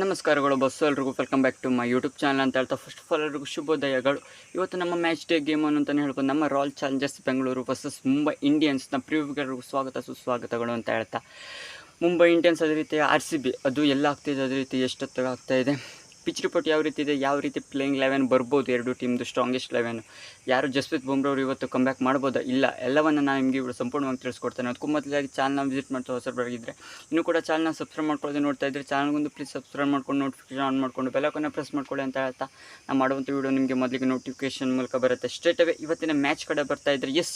ನಮಸ್ಕಾರಗಳು, ಬಸ್ಸು ಎಲ್ರಿಗೂ welcome back to my YouTube channel ಅಂತ ಹೇಳ್ತಾ ಫಸ್ಟ್ ಆಫ್ ಆಲ್ ಎಲ್ರಿಗೂ ಶುಭೋದಯಗಳು. ಇವತ್ತು ನಮ್ಮ ಮ್ಯಾಚ್ ಡೇ ಗೇಮ್ ಅಂತಲೇ ಹೇಳ್ಬೋದು, ನಮ್ಮ Royal Challengers Bengaluru versus Mumbai ಇಂಡಿಯನ್ಸ್ನ ಪ್ರಿವ್ಯೂಗಳಿಗೂ ಸ್ವಾಗತ, ಸುಸ್ವಾಗತಗಳು ಅಂತ ಹೇಳ್ತಾ. ಮುಂಬೈ ಇಂಡಿಯನ್ಸ್ ಅದೇ ರೀತಿ ಆರ್ ಸಿ ಬಿ ಅದು ಎಲ್ಲ ಆಗ್ತಾಯಿದೆ ಅದೇ ರೀತಿ ಎಷ್ಟೊತ್ತಿಗೆ ಆಗ್ತಾಯಿದೆ ಪಿಚ್ ರಿಪೋರ್ಟ್ ಯಾವ ರೀತಿ ಇದೆ, ಯಾವ ರೀತಿ ಪ್ಲೇಯಿಂಗ್ ಲೆವೆನ್ ಬರ್ಬೋದು, ಎರಡು ಟೀಮ್ದು ಸ್ಟ್ರಾಂಗೆಸ್ಟ್ ಲೆವೆನ್ ಯಾರು ಜಸ್ಪ್ರೀತ್ ಬುಮ್ರವ್ರು ಇವತ್ತು ಕಮ್ಬ್ಯಾಕ್ ಮಾಡ್ಬೋದಾ? ಇಲ್ಲ, ಎಲ್ಲವನ್ನು ನಾನು ನಿಮಗೆ ಇವರು ಸಂಪೂರ್ಣವಾಗಿ ತಿಳಿಸ್ಕೊಡ್ತೇನೆ. ಅದಕ್ಕೂ ಮೊದಲಾಗಿ ಚಾನಲ್ನ ವಿಸಿಟ್ ಮಾಡ್ತಾ ಹೊಸಬರಾಗಿದ್ದರೆ ಇನ್ನೂ ಕೂಡ ಚಾನಲ್ನ ಸಬ್ಸ್ಕ್ರೈಬ್ ಮಾಡ್ಕೊಳ್ಳೋದು ನೋಡ್ತಾ ಇದ್ದರೆ ಚಾನಲ್ಗೊಂದು ಪ್ಲೀಸ್ ಸಬ್ಸ್ಕ್ರೈಬ್ ಮಾಡ್ಕೊಂಡು ನೋಟಿಫಿಕೇಶನ್ ಆನ್ ಮಾಡಿಕೊಂಡು ಬೆಲಕನ್ನು ಪ್ರೆಸ್ ಮಾಡ್ಕೊಳ್ಳಿ ಅಂತ ಹೇಳ್ತಾ ನಾನು ಮಾಡುವಂಥ ವೀಡಿಯೋ ನಿಮಗೆ ಮೊದಲಿಗೆ ನೋಟಿಫಿಕೇಶನ್ ಮೂಲಕ ಬರುತ್ತೆ. ಸ್ಟ್ರೇಟ್ ಅವೇ ಇವತ್ತಿನ ಮ್ಯಾಚ್ ಕಡೆ ಬರ್ತಾ ಇದ್ದರೆ ಎಸ್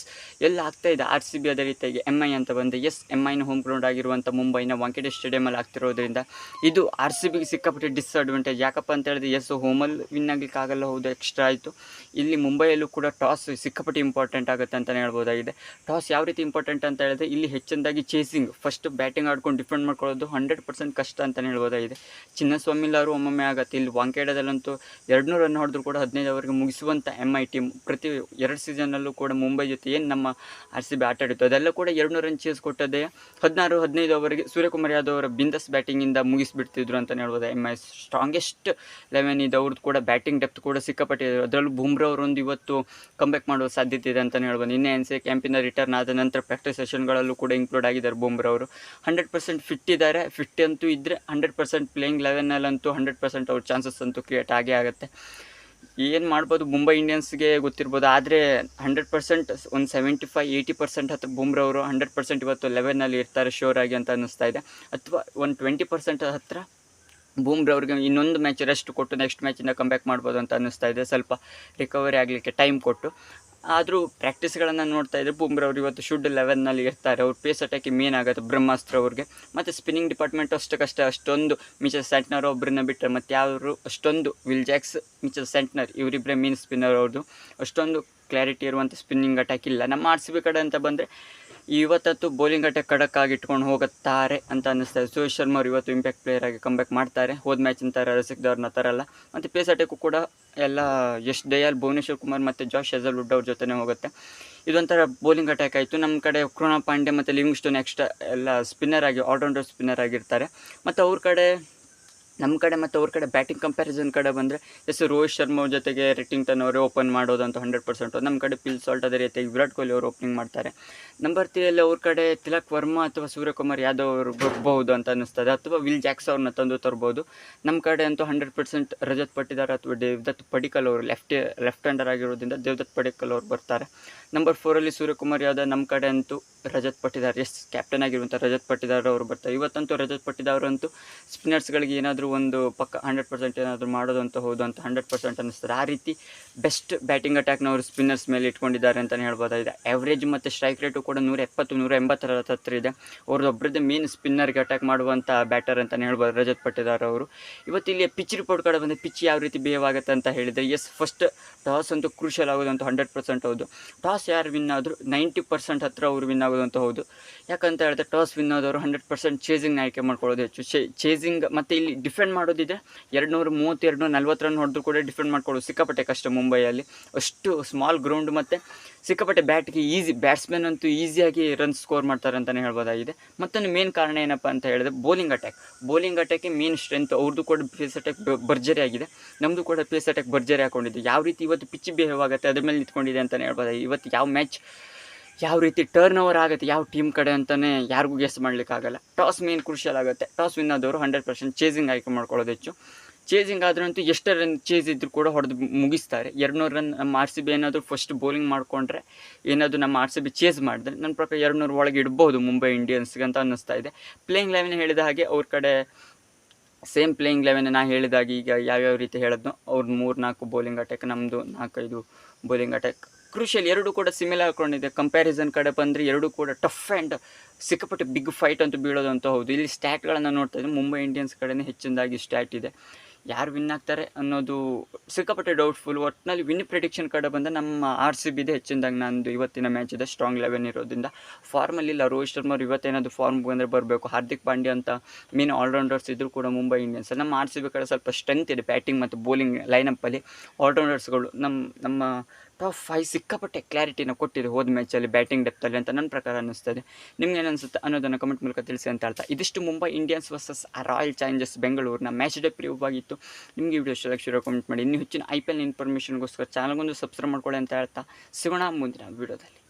ಎಲ್ಲ ಆಗ್ತಾ ಇದೆ. ಆರ್ ಸಿ ಬಿ ಅದೇ ರೀತಿಯಾಗಿ ಎಂ ಐ ಅಂತ ಬಂದು ಎಸ್ ಎಂ ಐನ ಹೋಮ್ ಗ್ರೌಂಡ್ ಆಗಿರುವಂಥ ಮುಂಬೈನ ವಾಂಕೆಡೆ ಸ್ಟೇಡಿಯಮಲ್ಲಿ ಆಗ್ತಿರೋದ್ರಿಂದ, ಇದು ಆರ್ ಸಿ ಬಿಗೆ ಸಿಕ್ಕಾಪಟ್ಟೆ ಡಿಸ್ಅಡ್ವಾಂಟೇಜ್ ಯಾಕಪ್ಪ ಅಂತ ಹೇಳಿದ್ರೆ ಎಸ್ ಹೋಮಲ್ಲಿ ವಿನ್ ಆಗಲಿಕ್ಕೆ ಆಗಲ್ಲ, ಹೌದು ಎಕ್ಸ್ಟ್ರಾ ಆಯಿತು. ಇಲ್ಲಿ ಮುಂಬೈಯಲ್ಲೂ ಕೂಡ ಟಾಸ್ ಸಿಕ್ಕಾಪಟ್ಟೆ ಇಂಪಾರ್ಟೆಂಟ್ ಆಗುತ್ತೆ ಅಂತಲೇ ಹೇಳ್ಬೋದಾಗಿದೆ. ಟಾಸ್ ಯಾವ ರೀತಿ ಇಂಪಾರ್ಟೆಂಟ್ ಅಂತ ಹೇಳಿದ್ರೆ, ಇಲ್ಲಿ ಹೆಚ್ಚಿನದಾಗಿ ಚೇಸಿಂಗ್ ಫಸ್ಟ್ ಬ್ಯಾಟಿಂಗ್ ಆಡ್ಕೊಂಡು ಡಿಫೆಂಡ್ ಮಾಡ್ಕೊಳ್ಳೋದು ಹಂಡ್ರೆಡ್ ಪರ್ಸೆಂಟ್ ಕಷ್ಟ ಅಂತಲೇ ಹೇಳ್ಬೋದಾಗಿದೆ. ಚಿನ್ನಸ್ವಾಮಿಲಾರು ಒಮ್ಮೊಮ್ಮೆ ಆಗುತ್ತೆ. ಇಲ್ಲಿ ವಾಂಕೇಡದಲ್ಲಂತೂ ಎರಡು ನೂರು ರನ್ ಹೊಡೆದ್ರು ಕೂಡ ಹದಿನೈದು ಅವರಿಗೆ ಮುಗಿಸುವಂಥ ಎಂ ಐ ಟೀಮ್ ಪ್ರತಿ ಎರಡು ಸೀಸನಲ್ಲೂ ಕೂಡ ಮುಂಬೈ ಜೊತೆ ಏನು ನಮ್ಮ ಆರ್ ಸಿ ಬಿ ಆಟ ಆಡಿತ್ತು, ಅದೆಲ್ಲ ಕೂಡ ಎರಡು ನೂರು ರನ್ ಚೇಸ್ ಕೊಟ್ಟದೆ ಹದಿನಾರು, ಹದಿನೈದು ಅವರಿಗೆ ಸೂರ್ಯಕುಮಾರ್ ಯಾದವ್ ಅವರ ಬಿಂದಸ್ ಬ್ಯಾಟಿಂಗಿಂದ ಮುಗಿಸಿಬಿಡ್ತಿದ್ರು ಅಂತಲೇ ಹೇಳ್ಬೋದು ಎಂ ಐ ಸ್ಟ್ರಾಂಗೆಸ್ಟ್ ಲೆವೆನ್ ಇದೆ, ಅವ್ರದ್ದು ಕೂಡ ಬ್ಯಾಟಿಂಗ್ ಡೆಪ್ತ್ ಕೂಡ ಸಿಕ್ಕಾಪಟ್ಟಿದ್ದಾರೆ ಇದೆ. ಅದರಲ್ಲೂ ಬುಮ್ರಾ ಅವರೊಂದು ಇವತ್ತು ಕಂಬ್ಯಾಕ್ ಮಾಡೋ ಸಾಧ್ಯತೆ ಇದೆ ಅಂತಲೇ ಹೇಳ್ಬೋದು. ನಿನ್ನೆ ಎನ್ ಸಿ ಕ್ಯಾಂಪಿನ ರಿಟರ್ನ್ ಆದ ನಂತರ ಪ್ರಾಕ್ಟೀಸ್ ಸೆಷನ್ಗಳಲ್ಲೂ ಕೂಡ ಇನ್ಕ್ಲೂಡ್ ಆಗಿದ್ದಾರೆ ಬುಮ್ರಾ ಅವರು. ಹಂಡ್ರೆಡ್ ಪರ್ಸೆಂಟ್ ಫಿಟ್ ಇದ್ದಾರೆ. ಫಿಟ್ ಅಂತೂ ಇದ್ದರೆ ಹಂಡ್ರೆಡ್ ಪರ್ಸೆಂಟ್ ಪ್ಲೇಯಿಂಗ್ ಲೆವೆನಲ್ಲಂತೂ ಹಂಡ್ರೆಡ್ ಪರ್ಸೆಂಟ್ ಅವ್ರ ಚಾನ್ಸಸ್ ಅಂತೂ ಕ್ರಿಯೇಟ್ ಆಗೇ ಆಗುತ್ತೆ. ಏನು ಮಾಡ್ಬೋದು? ಮುಂಬೈ ಇಂಡಿಯನ್ಸ್ಗೆ ಗೊತ್ತಿರ್ಬೋದು. ಆದರೆ ಹಂಡ್ರೆಡ್ ಪರ್ಸೆಂಟ್ ಒಂದು ಸೆವೆಂಟಿ ಫೈವ್ ಏಯ್ಟಿ ಪರ್ಸೆಂಟ್ ಹತ್ರ ಬುಮ್ರಾ ಅವರು ಹಂಡ್ರೆಡ್ ಪರ್ಸೆಂಟ್ ಇವತ್ತು ಲೆವೆನಲ್ಲಿ ಇರ್ತಾರೆ ಶೋರ್ ಆಗಿ ಅಂತ ಅನ್ನಿಸ್ತಾ ಇದೆ. ಅಥವಾ ಒಂದು ಟ್ವೆಂಟಿ ಪರ್ಸೆಂಟ್ ಹತ್ರ ಬೂಮ್ರಾ ಅವ್ರಿಗೆ ಇನ್ನೊಂದು ಮ್ಯಾಚ್ ರೆಸ್ಟ್ ಕೊಟ್ಟು ನೆಕ್ಸ್ಟ್ ಮ್ಯಾಚಿಂದ ಕಂಬ್ಯಾಕ್ ಮಾಡ್ಬೋದು ಅಂತ ಅನ್ನಿಸ್ತಾ ಇದೆ. ಸ್ವಲ್ಪ ರಿಕವರಿ ಆಗಲಿಕ್ಕೆ ಟೈಮ್ ಕೊಟ್ಟು. ಆದರೂ ಪ್ರಾಕ್ಟೀಸ್ಗಳನ್ನು ನೋಡ್ತಾ ಇದ್ದರೆ ಅವರು ಇವತ್ತು ಶುಡ್ ಲೆವೆನ್ನಲ್ಲಿ ಇರ್ತಾರೆ. ಅವ್ರು ಪೇಸ್ ಅಟ್ಯಾಕಿ ಮೇನ್ ಆಗುತ್ತೆ ಬ್ರಹ್ಮಾಸ್ತ್ರ ಅವ್ರಿಗೆ. ಮತ್ತು ಸ್ಪಿನ್ನಿಂಗ್ ಡಿಪಾರ್ಟ್ಮೆಂಟ್ ಅಷ್ಟಕ್ಕಷ್ಟೇ ಅಷ್ಟೊಂದು ಮಿಚಲ್ ಸೆಂಟ್ನರ್ ಒಬ್ಬರನ್ನ ಬಿಟ್ಟರೆ ಮತ್ತು ಯಾರು ಅಷ್ಟೊಂದು ವಿಲ್ ಜ್ಯಾಕ್ಸ್ ಮಿಚಲ್ ಸೆಂಟ್ನರ್ ಇವರಿಬ್ಬರೇ ಮೀನ್ ಸ್ಪಿನ್ನರ್ ಅವ್ರದ್ದು ಅಷ್ಟೊಂದು ಕ್ಲಾರಿಟಿ ಇರುವಂಥ ಸ್ಪಿನ್ನಿಂಗ್ ಅಟ್ಯಾಕ್ ಇಲ್ಲ. ನಮ್ಮ ಆರ್ ಸಿ ಬಿ ಕಡೆ ಅಂತ ಬಂದರೆ ಇವತ್ತಂತೂ ಬೌಲಿಂಗ್ ಅಟ್ಯಾಕ್ ಖಡಕ್ ಆಗಿ ಇಟ್ಕೊಂಡು ಹೋಗುತ್ತಾರೆ ಅಂತ ಅನ್ನಿಸ್ತಾ ಇದೆ. ಸುರೇಶ್ ಶರ್ಮಾ ಅವರು ಇವತ್ತು ಇಂಪ್ಯಾಕ್ಟ್ ಪ್ಲೇಯರ್ ಆಗಿ ಕಂಬ್ಯಾಕ್ ಮಾಡ್ತಾರೆ. ಹೋದ ಮ್ಯಾಚ್ ಥರ ರಸಿಕ್ದವ್ರನ್ನ ತರಲ್ಲ ಮತ್ತು ಪೇಸ್ ಅಟ್ಯಾಕು ಕೂಡ ಎಲ್ಲ ಯಶ್ ದಯಾಲ್ ಭುವನೇಶ್ವರ್ ಕುಮಾರ್ ಮತ್ತು ಜಾಶ್ ಹೆಜಲ್ವುಡ್ ಅವ್ರ ಜೊತೆ ಹೋಗುತ್ತೆ. ಇದೊಂಥರ ಬೌಲಿಂಗ್ ಅಟ್ಯಾಕ್ ಆಯಿತು. ನಮ್ಮ ಕಡೆ ಕೃಣ ಪಾಂಡೆ ಮತ್ತು ಲಿವಿಂಗ್ ಸ್ಟೋನ್ ಎಕ್ಸ್ಟ್ರಾ ಎಲ್ಲ ಸ್ಪಿನ್ನರ್ ಆಗಿ ಆಲ್ರೌಂಡರ್ ಸ್ಪಿನ್ನರ್ ಆಗಿರ್ತಾರೆ. ಮತ್ತು ಅವ್ರ ಕಡೆ ನಮ್ಮ ಕಡೆ ಮತ್ತು ಅವ್ರ ಕಡೆ ಬ್ಯಾಟಿಂಗ್ ಕಂಪ್ಯಾರಿಸನ್ ಕಡೆ ಬಂದರೆ ಎಸ್ ರೋಹಿತ್ ಶರ್ಮಾ ಜೊತೆಗೆ ರಿಟಿಂಗ್ಟನ್ ಅವರೇ ಓಪನ್ ಮಾಡೋದು ಅಂತ ಹಂಡ್ರೆಡ್ ಪರ್ಸೆಂಟು ನಮ್ಮ ಕಡೆ ಪಿಲ್ ಸಾಲ್ಟ್ ಅದೇ ರೀತಿಯಾಗಿ ವಿರಾಟ್ ಕೊಹ್ಲಿ ಅವರು ಓಪನಿಂಗ್ ಮಾಡ್ತಾರೆ. ನಂಬರ್ ತ್ರೀಯಲ್ಲಿ ಅವ್ರ ಕಡೆ ತಿಲಕ್ ವರ್ಮಾ ಅಥವಾ ಸೂರ್ಯಕುಮಾರ್ ಯಾದವ್ ಅವರು ಬರ್ಬೋದು ಅಂತ ಅನ್ನಿಸ್ತದೆ, ಅಥವಾ ವಿಲ್ ಜಾಕ್ಸ್ ಅವ್ರನ್ನ ತಂದು ತರ್ಬೋದು. ನಮ್ಮ ಕಡೆ ಅಂತೂ ಹಂಡ್ರೆಡ್ ಪರ್ಸೆಂಟ್ ರಜತ್ ಪಟ್ಟಿದಾರ ಅಥವಾ ದೇವದತ್ ಪಡಿಕಲ್ ಅವರು ಲೆಫ್ಟ್ ಲೆಫ್ಟ್ ಹ್ಯಾಂಡರ್ ಆಗಿರೋದ್ರಿಂದ ದೇವದತ್ ಪಡಿಕಲ್ ಅವರು ಬರ್ತಾರೆ. ನಂಬರ್ ಫೋರಲ್ಲಿ ಸೂರ್ಯಕುಮಾರ್ ಯಾದವ್ ನಮ್ಮ ಕಡೆ ಅಂತೂ ರಜತ್ ಪಟ್ಟಿದಾರ್, ಎಸ್ ಕ್ಯಾಪ್ಟನ್ ಆಗಿರುವಂಥ ರಜತ್ ಪಟ್ಟಿದಾರ್ ಅವರು ಬರ್ತಾರೆ. ಇವತ್ತಂತೂ ರಜತ್ ಪಟ್ಟಿದಾರ್ ಅಂತೂ ಸ್ಪಿನ್ನರ್ಸ್ಗಳಿಗೆ ಏನಾದರೂ ಒಂದು ಪಕ್ಕ ಹಂಡ್ರೆಡ್ ಪರ್ಸೆಂಟ್ ಏನಾದರೂ ಮಾಡೋದು ಅಂತ ಹೌದು ಅಂತ ಹಂಡ್ರೆಡ್ ಪರ್ಸೆಂಟ್ ಅನ್ನಿಸ್ತಾರೆ ಆ ರೀತಿ ಬೆಸ್ಟ್ ಬ್ಯಾಟಿಂಗ್ ಅಟ್ಯಾಕ್ನ ಅವರು ಸ್ಪಿನ್ನರ್ಸ್ ಮೇಲೆ ಇಟ್ಕೊಂಡಿದ್ದಾರೆ ಅಂತಲೇ ಹೇಳ್ಬೋದಾಗಿದೆ. ಆ್ಯಾವ್ರೇಜ್ ಮತ್ತು ಸ್ಟ್ರೈಕ್ ರೇಟು ಕೂಡ ನೂರ ಎಪ್ಪತ್ತು ನೂರ ಎಂಬತ್ತರ ಹತ್ರ ಇದೆ. ಅವ್ರದ್ದು ಒಬ್ಬರದ್ದೇ ಮೇನ್ ಸ್ಪಿನ್ನರ್ಗೆ ಅಟ್ಯಾಕ್ ಮಾಡುವಂಥ ಬ್ಯಾಟರ್ ಅಂತಲೇ ಹೇಳ್ಬೋದು ರಜತ್ ಪಟ್ಟಿದಾರ್ ಅವರು. ಇವತ್ತು ಇಲ್ಲಿ ಪಿಚ್ ರಿಪೋರ್ಟ್ ಕಡೆ ಬಂದರೆ ಪಿಚ್ ಯಾವ ರೀತಿ ಬಿಹೇವ್ ಆಗುತ್ತೆ ಅಂತ ಹೇಳಿದರೆ ಎಸ್ ಫಸ್ಟ್ ಟಾಸ್ ಅಂತೂ ಕ್ರೂಷಲ್ ಆಗೋದು ಅಂತ ಹಂಡ್ರೆಡ್ ಪರ್ಸೆಂಟ್ ಹೌದು. ಟಾಸ್ ಯಾರು ವಿನ್ ಆದರೂ ನೈಂಟಿ ಪರ್ಸೆಂಟ್ ಹತ್ರ ಅವರು ವಿನ್ ಆಗೋದು. ಅಂತ ಹೌದು. ಯಾಕಂತ ಹೇಳಿದ್ರೆ ಟಾಸ್ ವಿನ್ ಆದವರು ಹಂಡ್ರೆಡ್ ಪರ್ಸೆಂಟ್ ಚೇಸಿಂಗ್ ಆಯ್ಕೆ ಮಾಡ್ಕೊಳ್ಳೋದು ಹೆಚ್ಚು. ಚೇಸಿಂಗ್ ಮತ್ತು ಇಲ್ಲಿ ಡಿಫೆಂಡ್ ಮಾಡೋದಿದೆ. ಎರಡು ನೂರ ನೂರ ನಲ್ವತ್ತು ರನ್ ಹೊಡೆದು ಕೂಡ ಡಿಫೆಂಡ್ ಮಾಡ್ಕೊಳ್ಳೋದು ಸಿಕ್ಕಾಪಟ್ಟೆ ಕಷ್ಟ ಮುಂಬೈಯಲ್ಲಿ. ಅಷ್ಟು ಸ್ಮಾಲ್ ಗ್ರೌಂಡ್ ಮತ್ತು ಸಿಕ್ಕಾಪಟ್ಟೆ ಬ್ಯಾಟ್ಗೆ ಈಸಿ ಬ್ಯಾಟ್ಸ್ಮನ್ ಅಂತೂ ಈಸಿಯಾಗಿ ರನ್ ಸ್ಕೋರ್ ಮಾಡ್ತಾರೆ ಅಂತಲೇ ಹೇಳ್ಬೋದಾಗಿದೆ. ಮತ್ತೊಂದು ಮೇನ್ ಕಾರಣ ಏನಪ್ಪ ಅಂತ ಹೇಳಿದ್ರೆ ಬೌಲಿಂಗ್ ಅಟ್ಯಾಕ್ ಬೌಲಿಂಗ್ ಅಟ್ಯಾಕೇ ಮೇನ್ ಸ್ಟ್ರೆಂತ್ ಅವ್ರದ್ದು ಕೂಡ ಪೇಸ್ ಅಟ್ಯಾಕ್ ಭರ್ಜರಿ ಆಗಿದೆ. ನಮ್ಮದು ಕೂಡ ಪೇಸ್ ಅಟ್ಯಾಕ್ ಭರ್ಜರಿ ಹಾಕೊಂಡಿದೆ ಯಾವ ರೀತಿ ಇವತ್ತು ಪಿಚ್ ಬಿಹೇವ್ ಆಗುತ್ತೆ ಅದ್ರ ಮೇಲೆ ನಿಂತ್ಕೊಂಡಿದೆ ಅಂತಲೇ ಹೇಳ್ಬೋದು ಇವತ್ತು ಯಾವ ಮ್ಯಾಚ್ ಯಾವ ರೀತಿ ಟರ್ನ್ ಓವರ್ ಆಗುತ್ತೆ, ಯಾವ ಟೀಮ್ ಕಡೆ ಅಂತಲೇ ಯಾರಿಗೂ ಗೆಸ್ ಮಾಡಲಿಕ್ಕಾಗಲ್ಲ. ಟಾಸ್ ಮೇನ್ ಕ್ರೂಷಿಯಲ್ ಆಗುತ್ತೆ. ಟಾಸ್ ವಿನ್ ಆದವರು ಹಂಡ್ರೆಡ್ ಪರ್ಸೆಂಟ್ ಚೇಸಿಂಗ್ ಆಯ್ಕೆ ಮಾಡ್ಕೊಳ್ಳೋದು ಹೆಚ್ಚು. ಚೇಸಿಂಗ್ ಆದ್ರಂತೂ ಎಷ್ಟು ರನ್ ಚೇಸ್ ಇದ್ದರೂ ಕೂಡ ಹೊಡೆದು ಮುಗಿಸ್ತಾರೆ. ಎರಡು ನೂರು ರನ್ ನಮ್ಮ ಆರ್ ಸಿ ಬಿ ಏನಾದರೂ ಫಸ್ಟ್ ಬೌಲಿಂಗ್ ಮಾಡಿಕೊಂಡ್ರೆ, ಏನಾದರೂ ನಮ್ಮ ಆರ್ ಸಿ ಬಿ ಚೇಸ್ ಮಾಡಿದ್ರೆ, ನನ್ನ ಪ್ರಕಾರ ಎರಡುನೂರು ಒಳಗೆ ಇಡ್ಬೋದು ಮುಂಬೈ ಇಂಡಿಯನ್ಸ್ಗೆ ಅಂತ ಅನ್ನಿಸ್ತಾ ಇದೆ. ಪ್ಲೇಯಿಂಗ್ ಲೆವೆನ್ ಹೇಳಿದ ಹಾಗೆ ಅವ್ರ ಕಡೆ ಸೇಮ್ ಪ್ಲೇಯಿಂಗ್ ಲೆವೆನ್ ನಾ ಹೇಳಿದಾಗ ಈಗ ಯಾವ್ಯಾವ ರೀತಿ ಹೇಳೋದು ಅವ್ರ ಮೂರು ನಾಲ್ಕು ಬೌಲಿಂಗ್ ಅಟ್ಯಾಕ್ ನಮ್ಮದು ನಾಲ್ಕೈದು ಬೌಲಿಂಗ್ ಅಟ್ಯಾಕ್ ಕ್ರೂಷಿಯಲ್ ಎರಡು ಕೂಡ ಸಿಮಿಲರ್ ಕೊಂಡಿದೆ ಕಂಪ್ಯಾರಿಸನ್ ಕಡೆ ಬಂದರೆ ಎರಡು ಕೂಡ ಟಫ್ ಆ್ಯಂಡ್ ಸಿಕ್ಕಾಪಟ್ಟೆ ಬಿಗ್ ಫೈಟ್ ಅಂತ ಬೀಳೋದು ಅಂತ ಹೌದು. ಇಲ್ಲಿ ಸ್ಟ್ಯಾಟ್ಗಳನ್ನು ನೋಡ್ತಾ ಇದ್ದರೆ ಮುಂಬೈ ಇಂಡಿಯನ್ಸ್ ಕಡೆನೇ ಹೆಚ್ಚಿನದಾಗಿ ಸ್ಟ್ಯಾಟ್ ಇದೆ. ಯಾರು ವಿನ್ ಆಗ್ತಾರೆ ಅನ್ನೋದು ಸಿಕ್ಕಾಪಟ್ಟೆ ಡೌಟ್ಫುಲ್ ಒಟ್ಟಿನಲ್ಲಿ ವಿನ್ ಪ್ರಿಡಿಕ್ಷನ್ ಕಡೆ ಬಂದರೆ ನಮ್ಮ ಆರ್ ಸಿ ಬಿದೆ ಹೆಚ್ಚಿನದಾಗಿ ನಂದು ಇವತ್ತಿನ ಮ್ಯಾಚ್ ಇದೆ ಸ್ಟ್ರಾಂಗ್ ಲೆವೆನ್ ಇರೋದ್ರಿಂದ. ಫಾರ್ಮಲ್ಲಿ ಇಲ್ಲ, ರೋಹಿತ್ ಶರ್ಮಾ ಇವತ್ತೇನಾದರೂ ಇವತ್ತೇನಾದ್ರು ಫಾರ್ಮ್ ಬಂದರೆ ಬರಬೇಕು. ಹಾರ್ದಿಕ್ ಪಾಂಡ್ಯ ಅಂತ ಮೇನ್ ಆಲ್ರೌಂಡರ್ಸ್ ಇದ್ದರೂ ಕೂಡ ಮುಂಬೈ ಇಂಡಿಯನ್ಸ್ ನಮ್ಮ ಆರ್ ಸಿ ಬಿ ಕಡೆ ಸ್ವಲ್ಪ ಸ್ಟ್ರೆಂತ್ ಇದೆ ಬ್ಯಾಟಿಂಗ್ ಮತ್ತು ಬೌಲಿಂಗ್ ಲೈನಪ್ಪಲ್ಲಿ ಆಲ್ರೌಂಡರ್ಸ್ಗಳು ನಮ್ಮ ನಮ್ಮ ಟಾಪ್ ಫೈವ್ ಸಿಕ್ಕಾಪಟ್ಟೆ ಕ್ಲಾರಿಟಿನ ಕೊಟ್ಟಿದೆ ಹೋದ ಮ್ಯಾಚಲ್ಲಿ ಬ್ಯಾಟಿಂಗ್ ಡೆಪ್ತಲ್ಲಿ ಅಂತ ನನ್ನ ಪ್ರಕಾರ ಅನ್ನಿಸ್ತದೆ. ನಿಮ್ಗೆ ಏನು ಅನಿಸುತ್ತೆ ಅನ್ನೋದನ್ನು ಕಮೆಂಟ್ ಮೂಲಕ ತಿಳಿಸಿ ಅಂತ ಹೇಳ್ತಾ. ಇದಿಷ್ಟು Mumbai Indians versus Royal Challengers ಬೆಂಗಳೂರಿನ ಮ್ಯಾಚ್ ಡೇ ಪ್ರಿವ್ಯೂ ಆಗಿತ್ತು. ನಿಮಗೆ ವಿಡಿಯೋ ಇಷ್ಟ ಶೇರ್ ಕಮೆಂಟ್ ಮಾಡಿ. ಇನ್ನೂ ಹೆಚ್ಚಿನ ಐ ಪಿ ಎಲ್ ಇನ್ಫಾರ್ಮೇಷನ್ಗೋಸ್ಕರ ಚಾನಲ್ಗೊಂದು ಸಬ್ಸ್ಕ್ರೈಬ್ ಮಾಡ್ಕೊಳ್ಳಿ ಅಂತ ಹೇಳ್ತಾ. ಸಿಗೋಣ ಮುಂದಿನ ವಿಡಿಯೋದಲ್ಲಿ